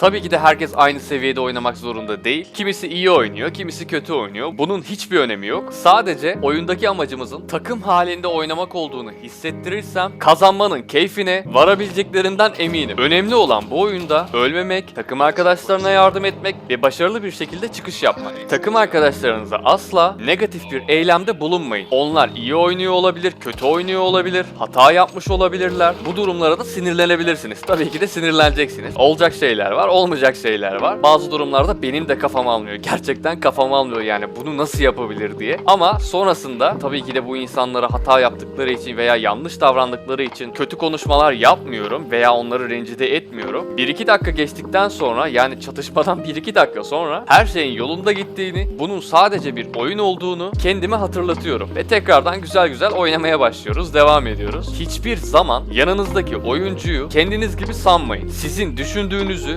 Tabii ki de herkes aynı seviyede oynamak zorunda değil. Kimisi iyi oynuyor, kimisi kötü oynuyor. Bunun hiçbir önemi yok. Sadece oyundaki amacımızın takım halinde oynamak olduğunu hissettirirsem kazanmanın keyfine varabileceklerinden eminim. Önemli olan bu oyunda ölmemek, takım arkadaşlarına yardım etmek ve başarılı bir şekilde çıkış yapmak. Takım arkadaşlarınıza asla negatif bir eylemde bulunmayın. Onlar iyi oynuyor olabilir, kötü oynuyor olabilir, hata yapmış olabilirler. Bu durumlara da sinirlenebilirsiniz. Tabii ki de sinirleneceksiniz. Olacak şeyler var, olmayacak şeyler var. Bazı durumlarda benim de kafam almıyor. Gerçekten kafam almıyor yani bunu nasıl yapabilir diye. Ama sonrasında tabii ki de bu insanlara hata yaptıkları için veya yanlış davrandıkları için kötü konuşmalar yapmıyorum veya onları rencide etmiyorum. 1-2 dakika geçtikten sonra yani çatışmadan 1-2 dakika sonra her şeyin yolunda gittiğini, bunun sadece bir oyun olduğunu kendime hatırlatıyorum. Ve tekrardan güzel güzel oynamaya başlıyoruz, devam ediyoruz. Hiçbir zaman yanınızdaki oyuncuyu kendiniz gibi sanmayın. Sizin düşündüğünüzü